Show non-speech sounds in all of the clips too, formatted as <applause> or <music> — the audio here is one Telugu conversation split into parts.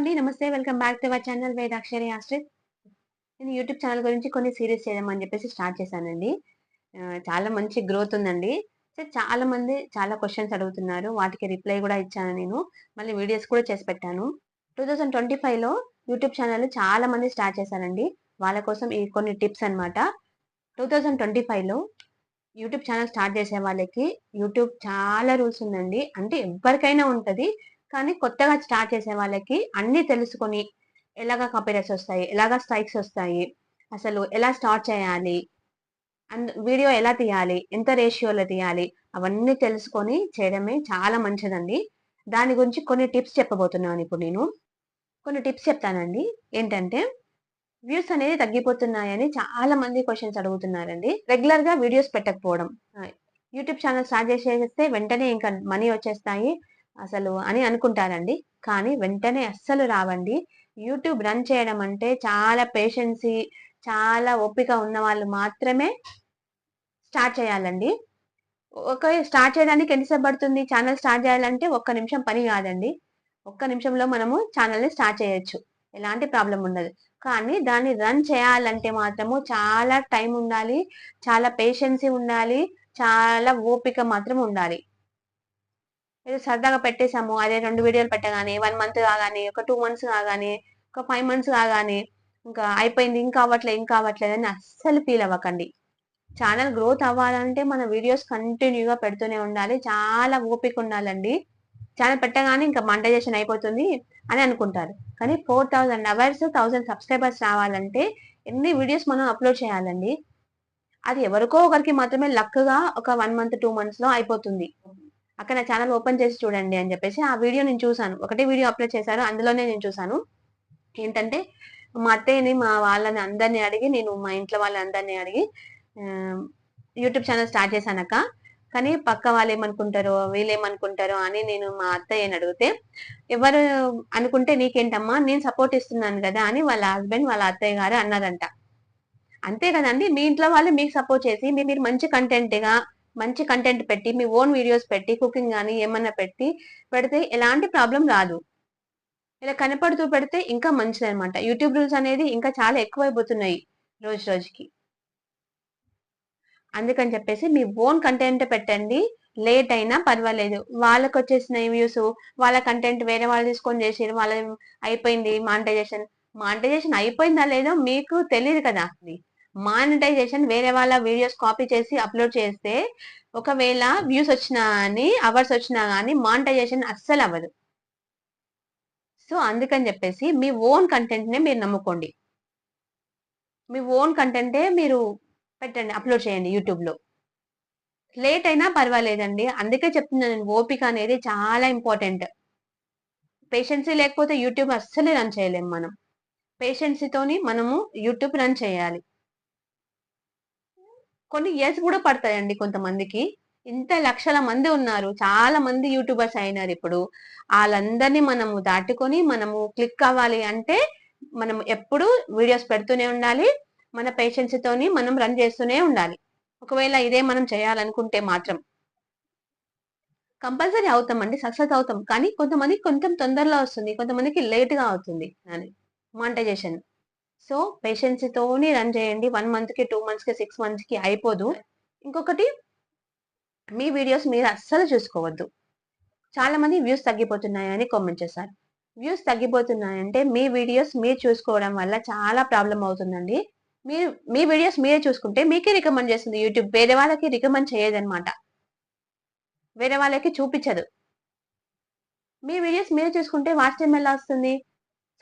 అండి. నమస్తే. Welcome back to our channel Vedakshari Ashrith. నేను యూట్యూబ్ ఛానల్ గురించి కొన్ని సిరీస్ చేయమని చెప్పేసి స్టార్ట్ చేశానండి. చాలా మంచి గ్రోత్ ఉందండి. సో చాలా మంది చాలా క్వశ్చన్స్ అడుగుతున్నారు. వాటికి రిప్లై కూడా ఇచ్చాను నేను. మళ్ళీ వీడియోస్ కూడా చేసి పెట్టాను. టూ థౌజండ్ ట్వంటీ ఫైవ్లో యూట్యూబ్ ఛానల్ చాలా మంది స్టార్ట్ చేశారండి. వాళ్ళ కోసం ఈ కొన్ని టిప్స్ అన్నమాట. టూ థౌజండ్ ట్వంటీ ఫైవ్లో యూట్యూబ్ ఛానల్ స్టార్ట్ చేసే వాళ్ళకి యూట్యూబ్ చాలా రూల్స్ ఉందండి. అంటే ఎవరికైనా ఉంటుంది. కానీ కొత్తగా స్టార్ట్ చేసే వాళ్ళకి అన్ని తెలుసుకొని ఎలాగా కాపీరైట్స్ వస్తాయి ఎలాగా స్ట్రైక్స్ వస్తాయి అసలు ఎలా స్టార్ట్ చేయాలి అండ్ వీడియో ఎలా తీయాలి ఎంత రేషియోలో తీయాలి అవన్నీ తెలుసుకొని చేయడమే చాలా మంచిదండి. దాని గురించి కొన్ని టిప్స్ చెప్పబోతున్నాను ఇప్పుడు నేను. కొన్ని టిప్స్ చెప్తానండి. ఏంటంటే వ్యూస్ అనేది తగ్గిపోతున్నాయని చాలా మంది క్వశ్చన్స్ అడుగుతున్నారండి. రెగ్యులర్గా వీడియోస్ పెట్టకపోవడం. యూట్యూబ్ ఛానల్ స్టార్ట్ చేసేస్తే వెంటనే ఇంకా మనీ వచ్చేస్తాయి. అసలు అని అనుకుంటారండి కానీ వెంటనే అస్సలు రావండి. యూట్యూబ్ రన్ చేయడం అంటే చాలా పేషెన్సీ చాలా ఓపిక ఉన్న వాళ్ళు మాత్రమే స్టార్ట్ చేయాలండి. ఒక స్టార్ట్ చేయడానికి ఎంతసేపు పడుతుంది? ఛానల్ స్టార్ట్ చేయాలంటే ఒక్క నిమిషం పని కాదండి. ఒక్క నిమిషంలో మనము ఛానల్ని స్టార్ట్ చేయొచ్చు. ఎలాంటి ప్రాబ్లం ఉండదు. కానీ దాన్ని రన్ చేయాలంటే మాత్రము చాలా టైం ఉండాలి. చాలా పేషెన్సీ ఉండాలి. చాలా ఓపిక మాత్రం ఉండాలి. ఏదో సరదాగా పెట్టేశాము. అదే రెండు వీడియోలు పెట్టగానే వన్ మంత్ కాగానే ఒక టూ మంత్స్ కాగానే ఒక ఫైవ్ మంత్స్ కాగానే ఇంకా అయిపోయింది. ఇంకా అవ్వట్లేదు ఇంకా అవ్వట్లేదు అని అస్సలు ఫీల్ అవ్వకండి. ఛానల్ గ్రోత్ అవ్వాలంటే మన వీడియోస్ కంటిన్యూగా పెడుతూనే ఉండాలి. చాలా ఓపిక ఉండాలండి. ఛానల్ పెట్టగానే ఇంకా మంటైజేషన్ అయిపోతుంది అని అనుకుంటారు. కానీ four thousand hours thousand subscribers రావాలంటే ఎన్ని వీడియోస్ మనం అప్లోడ్ చేయాలండి? అది ఎవరికో ఒకరికి మాత్రమే లక్గా ఒక వన్ మంత్ టూ మంత్స్లో అయిపోతుంది. అక్కడ నా ఛానల్ ఓపెన్ చేసి చూడండి అని చెప్పేసి ఆ వీడియో నేను చూసాను. ఒకటే వీడియో అప్లోడ్ చేశారు. అందులోనే నేను చూసాను. ఏంటంటే మా అత్తయ్యని మా వాళ్ళని అందరినీ అడిగి నేను మా ఇంట్లో వాళ్ళందరినీ అడిగి యూట్యూబ్ ఛానల్ స్టార్ట్ చేశానక్క కానీ పక్క వాళ్ళు ఏమనుకుంటారో వీళ్ళు ఏమనుకుంటారో అని నేను మా అత్తయ్యని అడిగితే ఎవరు అనుకుంటే నీకేంటమ్మా నేను సపోర్ట్ ఇస్తున్నాను కదా అని వాళ్ళ హస్బెండ్ వాళ్ళ అత్తయ్య గారు అన్నారంట. అంతే కదండి? మీ ఇంట్లో వాళ్ళు మీకు సపోర్ట్ చేసి మీరు మంచి కంటెంట్గా మంచి కంటెంట్ పెట్టి మీ ఓన్ వీడియోస్ పెట్టి కుకింగ్ కానీ ఏమన్నా పెట్టి పెడితే ఎలాంటి ప్రాబ్లం రాదు. ఇలా కనపడుతూ పెడితే ఇంకా మంచిది అనమాట యూట్యూబ్ రూల్స్ అనేది ఇంకా చాలా ఎక్కువైపోతున్నాయి రోజు రోజుకి. అందుకని చెప్పేసి మీ ఓన్ కంటెంట్ పెట్టండి. లేట్ అయినా పర్వాలేదు. వాళ్ళకి వచ్చేసిన వ్యూస్ వాళ్ళ కంటెంట్ వేరే వాళ్ళు తీసుకొని చేసి వాళ్ళ అయిపోయింది మానిటైజేషన్ మానిటైజేషన్ అయిపోయిందా లేదో మీకు తెలియదు కదా అది. మానిటైజేషన్ వేరే వాళ్ళ వీడియోస్ కాపీ చేసి అప్లోడ్ చేస్తే ఒకవేళ వ్యూస్ వచ్చినా కానీ అవర్స్ వచ్చినా కానీ మానిటైజేషన్ అస్సలు అవ్వదు. సో అందుకని చెప్పేసి మీ ఓన్ కంటెంట్నే మీరు నమ్ముకోండి. మీ ఓన్ కంటెంటే మీరు పెట్టండి అప్లోడ్ చేయండి యూట్యూబ్లో. లేట్ అయినా పర్వాలేదండి. అందుకే చెప్తున్నాను నేను ఓపిక అనేది చాలా ఇంపార్టెంట్. పేషెన్సీ లేకపోతే యూట్యూబ్ అస్సలే రన్ చేయలేము మనం. పేషెన్సీతోని మనము యూట్యూబ్ రన్ చేయాలి. కొన్ని ఇయర్స్ కూడా పడతాయండి కొంతమందికి. ఇంత లక్షల మంది ఉన్నారు. చాలా మంది యూట్యూబర్స్ అయినారు ఇప్పుడు. వాళ్ళందరినీ మనము దాటుకొని మనము క్లిక్ అవ్వాలి అంటే మనం ఎప్పుడు వీడియోస్ పెడుతూనే ఉండాలి. మన పేషెన్స్ తోని మనం రన్ చేస్తూనే ఉండాలి. ఒకవేళ ఇదే మనం చేయాలనుకుంటే మాత్రం. కంపల్సరీ అవుతామండి. సక్సెస్ అవుతాం. కానీ కొంతమంది కొంచెం తొందరలో వస్తుంది. కొంతమందికి లేట్గా అవుతుంది. అని మానిటైజేషన్ సో పేషెన్స్ తోని రన్ చేయండి. వన్ మంత్కి టూ మంత్స్కి సిక్స్ మంత్స్కి అయిపోదు. ఇంకొకటి మీ వీడియోస్ మీరు అస్సలు చూసుకోవద్దు. చాలా మంది వ్యూస్ తగ్గిపోతున్నాయని కామెంట్ చేశారు. వ్యూస్ తగ్గిపోతున్నాయంటే మీ వీడియోస్ మీరు చూసుకోవడం వల్ల చాలా ప్రాబ్లం అవుతుందండి. మీరు మీ వీడియోస్ మీరే చూసుకుంటే మీకే రికమెండ్ చేస్తుంది యూట్యూబ్ వేరే వాళ్ళకి రికమెండ్ చేయదనమాట వేరే వాళ్ళకి చూపించదు. మీ వీడియోస్ మీరే చూసుకుంటే వాచ్ టైం ఎలా వస్తుంది?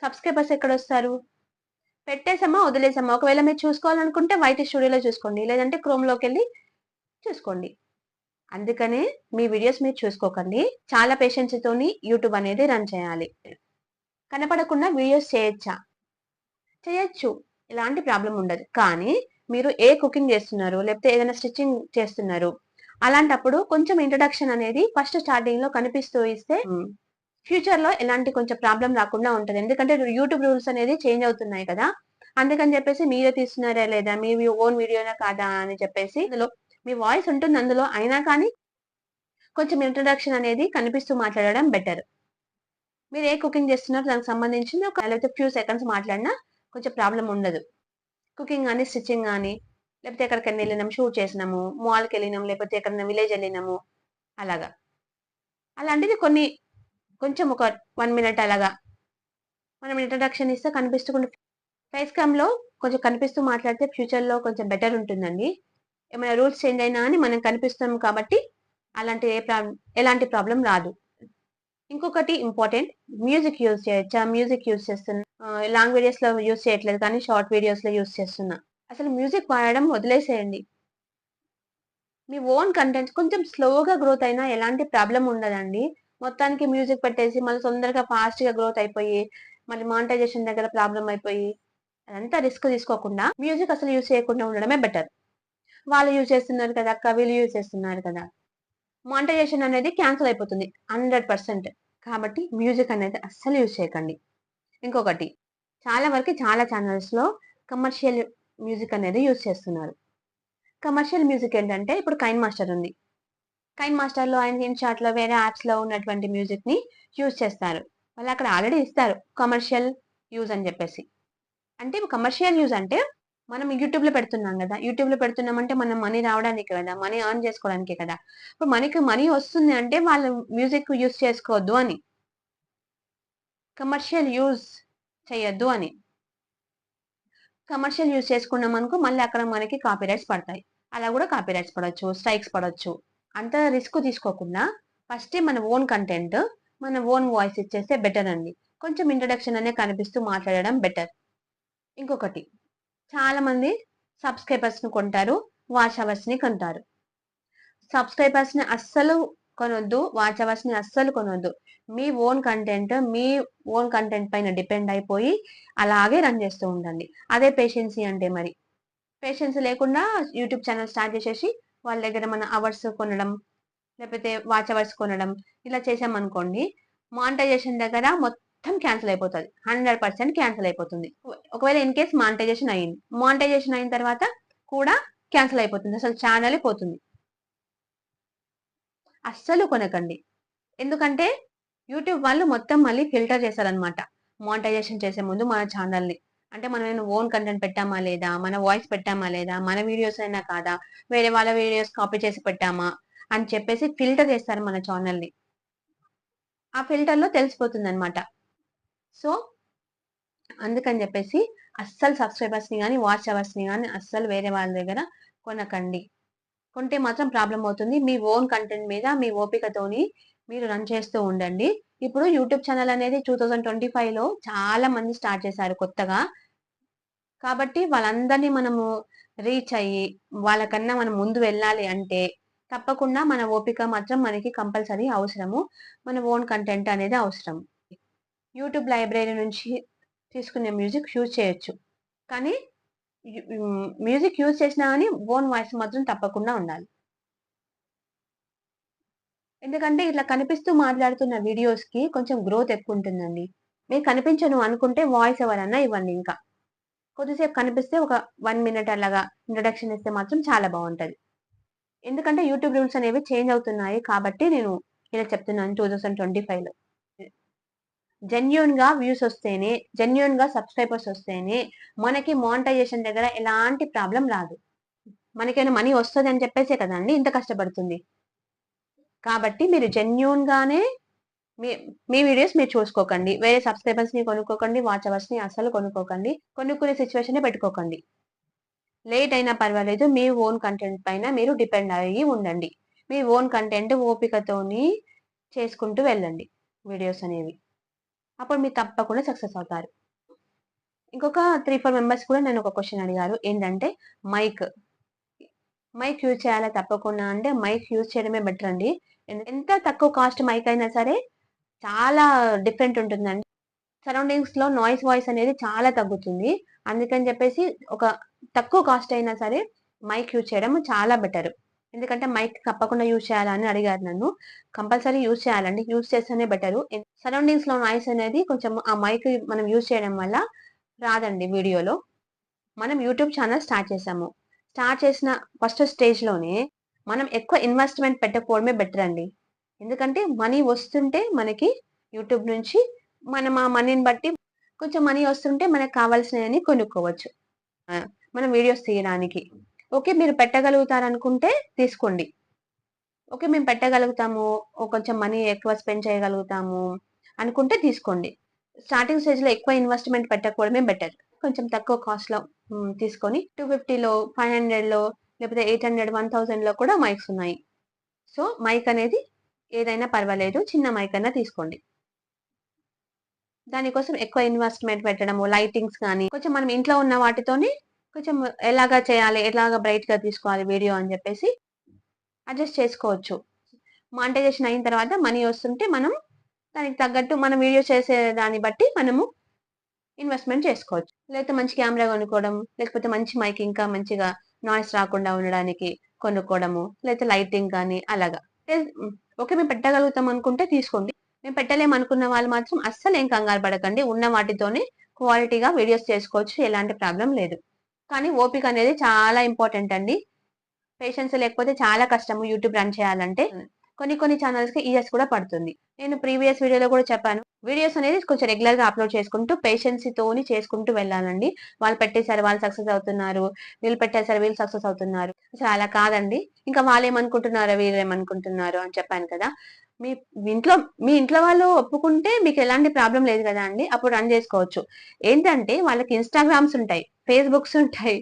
సబ్స్క్రైబర్స్ ఎక్కడ వస్తారు? పెట్టేసామా వదిలేసామా ఒకవేళ మీరు చూసుకోవాలనుకుంటే వైట్ స్టూడియోలో చూసుకోండి లేదంటే క్రోమ్లోకి వెళ్ళి చూసుకోండి. అందుకనే మీ వీడియోస్ మీరు చూసుకోకండి. చాలా పేషెన్స్ తోని యూట్యూబ్ అనేది రన్ చేయాలి. కనపడకుండా వీడియోస్ చేయొచ్చా? చేయొచ్చు. ఎలాంటి ప్రాబ్లం ఉండదు. కానీ మీరు ఏ కుకింగ్ చేస్తున్నారు? లేకపోతే ఏదైనా స్టిచ్చింగ్ చేస్తున్నారు? అలాంటప్పుడు కొంచెం ఇంట్రడక్షన్ అనేది ఫస్ట్ స్టార్టింగ్లో కనిపిస్తూ ఇస్తే hmm. ఫ్యూచర్లో ఎలాంటి కొంచెం ప్రాబ్లం రాకుండా ఉంటుంది. ఎందుకంటే యూట్యూబ్ రూల్స్ అనేది చేంజ్ అవుతున్నాయి కదా. అందుకని చెప్పేసి మీరే తీస్తున్నారా లేదా? మీ ఓన్ వీడియోనా కాదా అని చెప్పేసి అందులో మీ వాయిస్ ఉంటుంది అందులో. అయినా కానీ కొంచెం ఇంట్రడక్షన్ అనేది కనిపిస్తూ మాట్లాడడం బెటర్ మీరు ఏ కుకింగ్ చేస్తున్నారో దానికి సంబంధించిన ఒక లేకపోతే ఫ్యూ సెకండ్స్ మాట్లాడినా కొంచెం ప్రాబ్లం ఉండదు. కుకింగ్ కానీ స్టిచ్చింగ్ కానీ లేకపోతే ఎక్కడికైనా వెళ్ళినాం షూట్ చేసినాము మాల్కి వెళ్ళినాము లేకపోతే ఎక్కడైనా విలేజ్ వెళ్ళినాము అలాగా. అలాంటిది కొన్ని కొంచెం ఒక వన్ మినిట్ అలాగా. మనం ఇంట్రడక్షన్ ఇస్తే కనిపిస్తూ ఫేస్ క్యామ్లో కొంచెం కనిపిస్తూ మాట్లాడితే ఫ్యూచర్లో కొంచెం బెటర్ ఉంటుందండి. ఏమైనా రూల్స్ చేంజ్ అయినా అని మనం కనిపిస్తాం కాబట్టి అలాంటి ఏ ప్రాబ్లం ఎలాంటి ప్రాబ్లం రాదు. ఇంకొకటి ఇంపార్టెంట్ మ్యూజిక్ యూజ్ చేయొచ్చా మ్యూజిక్ యూజ్ చేస్తున్నా. లాంగ్ వీడియోస్లో యూజ్ చేయట్లేదు కానీ షార్ట్ వీడియోస్లో యూజ్ చేస్తున్నా. అసలు మ్యూజిక్ వాడడం వదిలేసేయండి. మీ ఓన్ కంటెంట్ కొంచెం స్లోగా గ్రోత్ అయినా ఎలాంటి ప్రాబ్లం ఉండదండి. మొత్తానికి మ్యూజిక్ పెట్టేసి మళ్ళీ తొందరగా ఫాస్ట్గా గ్రోత్ అయిపోయి మళ్ళీ మానిటైజేషన్ దగ్గర ప్రాబ్లం అయిపోయి అదంతా రిస్క్ తీసుకోకుండా మ్యూజిక్ అసలు యూజ్ చేయకుండా ఉండడమే బెటర్ వాళ్ళు యూజ్ చేస్తున్నారు కదా అక్క వీళ్ళు యూజ్ చేస్తున్నారు కదా. మానిటైజేషన్ అనేది క్యాన్సిల్ అయిపోతుంది హండ్రెడ్ పర్సెంట్ కాబట్టి మ్యూజిక్ అనేది అస్సలు యూజ్ చేయకండి. ఇంకొకటి చాలా వరకు చాలా ఛానల్స్లో కమర్షియల్ మ్యూజిక్ అనేది యూజ్ చేస్తున్నారు. కమర్షియల్ మ్యూజిక్ ఏంటంటే ఇప్పుడు కైన్ మాస్టర్ ఉంది. కైన్ మాస్టర్లో ఆయన ఇన్లో వేరే యాప్స్లో ఉన్నటువంటి మ్యూజిక్ని యూజ్ చేస్తారు. వాళ్ళు అక్కడ ఆల్రెడీ ఇస్తారు. కమర్షియల్ యూజ్ అని చెప్పేసి. అంటే కమర్షియల్ యూజ్ అంటే మనం యూట్యూబ్లో పెడుతున్నాం కదా. యూట్యూబ్లో పెడుతున్నామంటే పెడుతున్నాం అంటే మనం మనీ రావడానికి కదా. మనీ ఎర్న్ చేసుకోవడానికి కదా. ఇప్పుడు మనకి మనీ వస్తుంది అంటే వాళ్ళు మ్యూజిక్ యూజ్ చేసుకోవద్దు అని. కమర్షియల్ యూజ్ చేయొద్దు అని. కమర్షియల్ యూజ్ చేసుకున్నాం అనుకో మళ్ళీ అక్కడ మనకి కాపీ రైట్స్ పడతాయి. అలా కూడా కాపీ రైట్స్ పడవచ్చు స్ట్రైక్స్ పడవచ్చు అంత రిస్క్ తీసుకోకుండా ఫస్ట్ మన ఓన్ కంటెంట్ మన ఓన్ వాయిస్ ఇచ్చేస్తే బెటర్ అండి. కొంచెం ఇంట్రడక్షన్ అనే కనిపిస్తూ మాట్లాడడం బెటర్. ఇంకొకటి చాలా మంది కొంటారు వాచ్ అవర్స్ని కొంటారు. సబ్స్క్రైబర్స్ని అస్సలు కొనొద్దు వాచ్ అవర్స్ని అస్సలు కొనొద్దు. మీ ఓన్ కంటెంట్ మీ ఓన్ కంటెంట్ పైన డిపెండ్ అయిపోయి అలాగే రన్ చేస్తూ ఉండండి. అదే పేషెన్సీ అంటే మరి. పేషెన్స్ లేకుండా యూట్యూబ్ ఛానల్ స్టార్ట్ చేసేసి వాళ్ళ దగ్గర మన అవర్స్ కొనడం లేకపోతే వాచ్ అవర్స్ కొనడం ఇలా చేసామనుకోండి మానిటైజేషన్ దగ్గర మొత్తం క్యాన్సిల్ అయిపోతుంది. హండ్రెడ్ పర్సెంట్ క్యాన్సిల్ అయిపోతుంది. ఒకవేళ ఇన్ కేస్ మానిటైజేషన్ అయింది మానిటైజేషన్ అయిన తర్వాత కూడా క్యాన్సిల్ అయిపోతుంది. అసలు ఛానల్ పోతుంది. అస్సలు కొనకండి. ఎందుకంటే యూట్యూబ్ వాళ్ళు మొత్తం మళ్ళీ ఫిల్టర్ చేశారనమాట మానిటైజేషన్ చేసే ముందు మన ఛానల్ని. అంటే మనం ఏమైనా ఓన్ కంటెంట్ పెట్టామా లేదా? మన వాయిస్ పెట్టామా లేదా? మన వీడియోస్ అయినా కాదా? వేరే వాళ్ళ వీడియోస్ కాపీ చేసి పెట్టామా? అని చెప్పేసి ఫిల్టర్ చేస్తారు మన ఛానల్ని. ఆ ఫిల్టర్లో తెలిసిపోతుంది అనమాట సో అందుకని చెప్పేసి అస్సలు సబ్స్క్రైబర్స్ని కానీ వాచ్ అవర్స్ని కానీ అస్సలు వేరే వాళ్ళ దగ్గర కొనకండి. కొంటే మాత్రం ప్రాబ్లం అవుతుంది. మీ ఓన్ కంటెంట్ మీద మీ ఓపికతోని మీరు రన్ చేస్తూ ఉండండి. ఇప్పుడు యూట్యూబ్ ఛానల్ అనేది టూ థౌజండ్ ట్వంటీ ఫైవ్లో చాలా మంది స్టార్ట్ చేశారు కొత్తగా. కాబట్టి వాళ్ళందరినీ మనము రీచ్ అయ్యి వాళ్ళకన్నా మనం ముందు వెళ్ళాలి అంటే తప్పకుండా మన ఓపిక మాత్రం మనకి కంపల్సరీ అవసరము. మన ఓన్ కంటెంట్ అనేది అవసరం. యూట్యూబ్ లైబ్రరీ నుంచి తీసుకునే మ్యూజిక్ యూజ్ చేయొచ్చు. కానీ మ్యూజిక్ యూజ్ చేసినా కానీ ఓన్ వాయిస్ మాత్రం తప్పకుండా ఉండాలి. ఎందుకంటే ఇట్లా కనిపిస్తూ మాట్లాడుతున్న వీడియోస్కి కొంచెం గ్రోత్ ఎక్కువ ఉంటుందండి మీకు కనిపించను అనుకుంటే వాయిస్ ఎవరన్నా ఇవ్వండి ఇంకా. కొద్దిసేపు కనిపిస్తే ఒక వన్ మినిట్ అలాగా ఇంట్రడక్షన్ ఇస్తే మాత్రం చాలా బాగుంటుంది ఎందుకంటే యూట్యూబ్ రూల్స్ అనేవి చేంజ్ అవుతున్నాయి కాబట్టి నేను ఇలా చెప్తున్నాను టూ థౌసండ్ ట్వంటీ ఫైవ్లో. జెన్యున్గా వ్యూస్ వస్తేనే జెన్యున్గా సబ్స్క్రైబర్స్ వస్తేనే మనకి మానిటైజేషన్ దగ్గర ఎలాంటి ప్రాబ్లం రాదు. మనకేమైనా మనీ వస్తుంది అని చెప్పేసే కదండి ఇంత కష్టపడుతుంది. కాబట్టి మీరు జెన్యున్ గానే మీ మీ వీడియోస్ మీరు చూసుకోకండి. వేరే సబ్స్క్రైబర్స్ని కొనుక్కోకండి వాచ్ అవర్స్ని అసలు కొనుక్కోకండి. కొనుక్కునే సిచ్యువేషన్ పెట్టుకోకండి. లేట్ అయినా పర్వాలేదు మీ ఓన్ కంటెంట్ పైన మీరు డిపెండ్ అయ్యి ఉండండి. మీ ఓన్ కంటెంట్ ఓపికతోని చేసుకుంటూ వెళ్ళండి వీడియోస్ అనేవి. అప్పుడు మీరు తప్పకుండా సక్సెస్ అవుతారు. ఇంకొక త్రీ ఫోర్ మెంబర్స్ కూడా నేను ఒక క్వశ్చన్ అడిగారు. ఏంటంటే మైక్ మైక్ యూజ్ చేయాలా తప్పకుండా అంటే మైక్ యూజ్ చేయడమే బెటర్ అండి. ఎంత తక్కువ కాస్ట్ మైక్ అయినా సరే చాలా డిఫరెంట్ ఉంటుందండి. సరౌండింగ్స్లో నాయిస్ వాయిస్ అనేది చాలా తగ్గుతుంది. అందుకని చెప్పేసి ఒక తక్కువ కాస్ట్ అయినా సరే మైక్ యూజ్ చేయడం చాలా బెటర్ ఎందుకంటే మైక్ తప్పకుండా యూజ్ చేయాలని అడిగారు నన్ను. కంపల్సరీ యూజ్ చేయాలండి. యూజ్ చేస్తేనే బెటర్ సరౌండింగ్స్లో నాయిస్ అనేది కొంచెం ఆ మైక్ మనం యూజ్ చేయడం వల్ల రాదండి వీడియోలో. మనం యూట్యూబ్ ఛానల్ స్టార్ట్ చేసాము. స్టార్ట్ చేసిన ఫస్ట్ స్టేజ్లోనే మనం ఎక్కువ ఇన్వెస్ట్మెంట్ పెట్టకపోవడమే బెటర్ అండి ఎందుకంటే మనీ వస్తుంటే మనకి యూట్యూబ్ నుంచి మనం ఆ మనీని బట్టి కొంచెం మనీ వస్తుంటే మనకు కావాల్సినవి కొనుక్కోవచ్చు. మనం వీడియోస్ తీయడానికి. ఓకే. మీరు పెట్టగలుగుతారనుకుంటే తీసుకోండి. ఓకే. మేము పెట్టగలుగుతాము. ఓ కొంచెం మనీ ఎక్కువ స్పెండ్ చేయగలుగుతాము అనుకుంటే తీసుకోండి. స్టార్టింగ్ స్టేజ్‌లో ఎక్కువ ఇన్వెస్ట్‌మెంట్ పెట్టకపోవడమే బెటర్. కొంచెం తక్కువ కాస్ట్‌లో లో తీసుకొని 250లో, 500లో లేకపోతే 800, 1000లో కూడా మైక్స్ ఉన్నాయి. సో, మైక్ అనేది ఏదైనా పర్వాలేదు. చిన్న మైక్ అన్నా తీసుకోండి. దానికోసం ఎక్కువ ఇన్వెస్ట్‌మెంట్ పెట్టడము, లైటింగ్స్ కానీ కొంచెం మనం ఇంట్లో ఉన్న వాటితోనే కొంచెం ఎలాగా చేయాలి, ఎలాగా బ్రైట్‌గా తీసుకోవాలి వీడియో అని చెప్పేసి అడ్జస్ట్ చేసుకోవచ్చు. మానిటైజేషన్ అయిన తర్వాత మనీ వస్తుంటే మనం దానికి తగ్గట్టు మనం వీడియో చేసే దాన్ని బట్టి మనము ఇన్వెస్ట్‌మెంట్ చేసుకోవచ్చు. లేకపోతే మంచి కెమెరా కొనుక్కోవడం, లేకపోతే మంచి మైక్ ఇంకా మంచిగా నాయిస్ రాకుండా ఉండడానికి కొనుక్కోవడము, లేకపోతే లైటింగ్ కానీ అలాగా. ఓకే. మేము పెట్టగలుగుతాం అనుకుంటే తీసుకోండి. మేము పెట్టలేము అనుకున్న వాళ్ళు మాత్రం అస్సలు ఏం కంగారు పడకండి. ఉన్న వాటితోనే క్వాలిటీగా వీడియోస్ చేసుకోవచ్చు. ఎలాంటి ప్రాబ్లం లేదు. కానీ ఓపిక అనేది చాలా ఇంపార్టెంట్ అండి. పేషెన్స్ లేకపోతే చాలా కష్టము యూట్యూబ్ రన్ చేయాలంటే. కొన్ని కొన్ని ఛానెల్స్‌కి ఇయర్స్ కూడా పడుతుంది. నేను ప్రీవియస్ వీడియోలో కూడా చెప్పాను. వీడియోస్ అనేది కొంచెం రెగ్యులర్‌గా అప్‌లోడ్ చేసుకుంటూ పేషెన్స్‌తోని చేసుకుంటూ వెళ్ళాలండి. వాళ్ళు పెట్టేసారు వాళ్ళు సక్సెస్ అవుతున్నారు. వీళ్ళు పెట్టేసారు వీళ్ళు సక్సెస్ అవుతున్నారు. అసలు అలా కాదండి. ఇంకా వాళ్ళేమనుకుంటున్నారో వీళ్ళేమనుకుంటున్నారో అని చెప్పాను కదా! మీ ఇంట్లో మీ ఇంట్లో వాళ్ళు ఒప్పుకుంటే మీకు ఎలాంటి ప్రాబ్లమ్ లేదు కదా అండి. అప్పుడు రన్ చేసుకోవచ్చు. ఏంటంటే వాళ్ళకి ఇన్‌స్టాగ్రామ్స్ ఉంటాయి. ఫేస్‌బుక్స్ ఉంటాయి.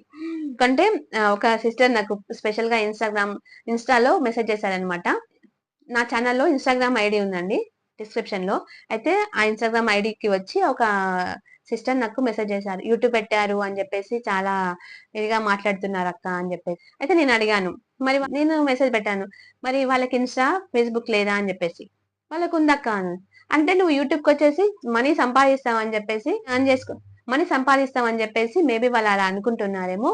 కంటే ఆహ్, ఒక సిస్టర్ నాకు స్పెషల్‌గా ఇన్‌స్టాగ్రామ్ ఇన్‌స్టాలో మెసేజ్ చేశారనమాట. నా ఛానల్లో ఇన్‌స్టాగ్రామ్ ఐడి ఉందండి డిస్క్రిప్షన్‌లో. అయితే ఆ ఇన్‌స్టాగ్రామ్ ఐడికి వచ్చి ఒక సిస్టర్ నాకు మెసేజ్ చేశారు. యూట్యూబ్ పెట్టారు అని చెప్పేసి చాలా ఇదిగా మాట్లాడుతున్నారు అక్క అని చెప్పేసి. అయితే నేను అడిగాను. మరి నేను మెసేజ్ పెట్టాను. మరి వాళ్ళకి ఇన్‌స్టా, ఫేస్‌బుక్ లేదా అని చెప్పేసి. వాళ్ళకు ఉందక్క అంటే నువ్వు యూట్యూబ్కి వచ్చేసి మనీ సంపాదిస్తావు అని చెప్పేసి ఎర్న్ చేసుకో మనీ సంపాదిస్తావు అని చెప్పేసి మేబీ వాళ్ళు అలా అనుకుంటున్నారేమో.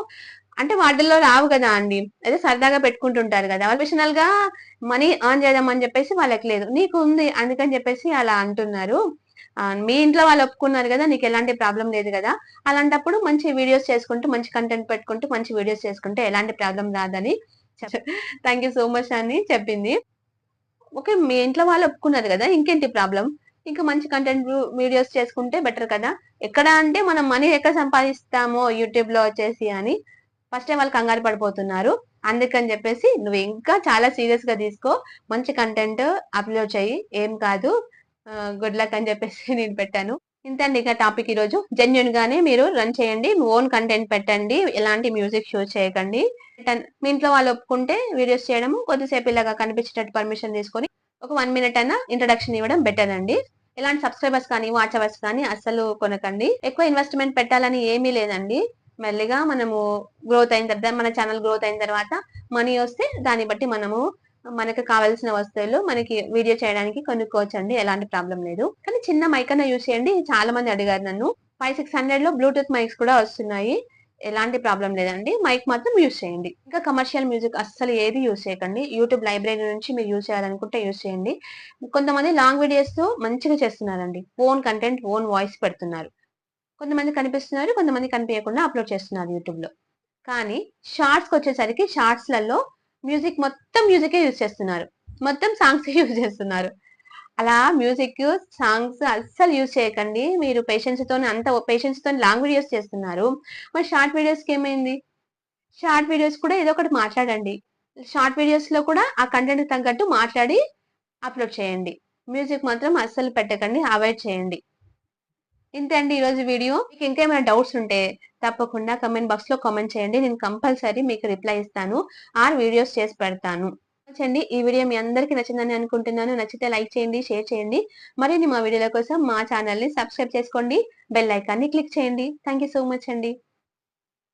అంటే వాటిల్లో రావు కదా అండి. ఏదో సరదాగా పెట్టుకుంటుంటారు కదా! ప్రొఫెషనల్‌గా మనీ ఎర్న్ చేద్దాం అని చెప్పేసి వాళ్ళకి లేదు. నీకు ఉంది అందుకని చెప్పేసి అలా అంటున్నారు. మీ ఇంట్లో వాళ్ళు ఒప్పుకున్నారు కదా! నీకు ఎలాంటి ప్రాబ్లం లేదు కదా! అలాంటప్పుడు మంచి వీడియోస్ చేసుకుంటూ, మంచి కంటెంట్ పెట్టుకుంటూ, మంచి వీడియోస్ చేసుకుంటే ఎలాంటి ప్రాబ్లమ్ రాదని థ్యాంక్ యూ సో మచ్ అని చెప్పింది. ఓకే. మీ ఇంట్లో వాళ్ళు ఒప్పుకున్నారు కదా! ఇంకేంటి ప్రాబ్లం ఇంకా మంచి కంటెంట్ వీడియోస్ చేసుకుంటే బెటర్ కదా! ఎక్కడ అంటే మనం మనీ ఎక్కడ సంపాదిస్తామో యూట్యూబ్‌లో వచ్చేసి అని ఫస్ట్ టైం వాళ్ళు కంగారు పడిపోతున్నారు. అందుకని చెప్పేసి నువ్వు ఇంకా చాలా సీరియస్‌గా తీసుకో. మంచి కంటెంట్ అప్‌లోడ్ చేయి ఏం కాదు. గుడ్ లక్ అని చెప్పేసి <laughs> నేను పెట్టాను. ఇంత అండి ఇక టాపిక్ ఈరోజు. జెన్యూన్‌గానే మీరు రన్ చేయండి. మీ ఓన్ కంటెంట్ పెట్టండి. ఎలాంటి మ్యూజిక్ షో చేయకండి. మీ ఇంట్లో వాళ్ళు ఒప్పుకుంటే వీడియోస్ చేయడము కొద్దిసేపు ఇలాగా కనిపించేటట్టు పర్మిషన్ తీసుకొని ఒక వన్ మినిట్ అన్నా ఇంట్రడక్షన్ ఇవ్వడం బెటర్ అండి. ఇలాంటి సబ్స్క్రైబర్స్ కానీ, వాచ్ అవర్స్ కానీ అస్సలు కొనకండి. ఎక్కువ ఇన్వెస్ట్‌మెంట్ పెట్టాలని ఏమీ లేదండి. మెల్లిగా మనము గ్రోత్ అయిన తర్వాత మన ఛానల్ గ్రోత్ అయిన తర్వాత మనీ వస్తే దాన్ని బట్టి మనము మనకు కావాల్సిన వస్తువులు మనకి వీడియో చేయడానికి కొనుక్కోవచ్చండి. ఎలాంటి ప్రాబ్లం లేదు. కానీ చిన్న మైక్ అన్నా యూస్ చేయండి. చాలా మంది అడిగారు నన్ను. 5, 600లో బ్లూటూత్ మైక్స్ కూడా వస్తున్నాయి. ఎలాంటి ప్రాబ్లం లేదండి. మైక్ మాత్రం యూజ్ చేయండి. ఇంకా కమర్షియల్ మ్యూజిక్ అస్సలు ఏది యూజ్ చేయకండి. యూట్యూబ్ లైబ్రరీ నుంచి మీరు యూజ్ చేయాలనుకుంటే యూజ్ చేయండి. కొంతమంది లాంగ్ వీడియోస్ మంచిగా చేస్తున్నారండి. ఓన్ కంటెంట్, ఓన్ వాయిస్ పెడుతున్నారు. కొంతమంది కనిపిస్తున్నారు. కొంతమంది కనిపించకుండా అప్‌లోడ్ చేస్తున్నారు యూట్యూబ్‌లో. కానీ షార్ట్స్‌కొచ్చేసరికి షార్ట్స్‌లలో మ్యూజిక్ మొత్తం మ్యూజికే యూజ్ చేస్తున్నారు. మొత్తం సాంగ్సే <laughs> యూజ్ చేస్తున్నారు. అలా మ్యూజిక్, సాంగ్స్ అస్సలు యూజ్ చేయకండి. మీరు పేషెన్స్‌తోని అంత పేషెన్స్‌తోని లాంగ్ వీడియోస్ చేస్తున్నారు. మరి షార్ట్ వీడియోస్‌కి ఏమైంది? షార్ట్ వీడియోస్ కూడా ఏదో ఒకటి మాట్లాడండి. షార్ట్ వీడియోస్‌లో కూడా ఆ కంటెంట్‌కి తగ్గట్టు మాట్లాడి అప్‌లోడ్ చేయండి. మ్యూజిక్ మాత్రం అస్సలు పెట్టకండి. అవాయిడ్ చేయండి. ఇంతే అండి ఈరోజు వీడియో. మీకు ఇంకేమైనా డౌట్స్ ఉంటే తప్పకుండా కామెంట్ బాక్స్‌లో కామెంట్ చేయండి. నేను కంపల్సరీ మీకు రిప్లై ఇస్తాను. ఆర్ వీడియోస్ చేసి పెడతాను. చండి ఈ వీడియో మీ అందరికీ నచ్చిందని అనుకుంటున్నాను. నచ్చితే లైక్ చేయండి, షేర్ చేయండి. మరిన్ని మా వీడియోల కోసం మా ఛానల్ని సబ్స్క్రైబ్ చేసుకోండి. బెల్ ఐకాన్‌ని క్లిక్ చేయండి. థ్యాంక్ యూ సో మచ్ అండి.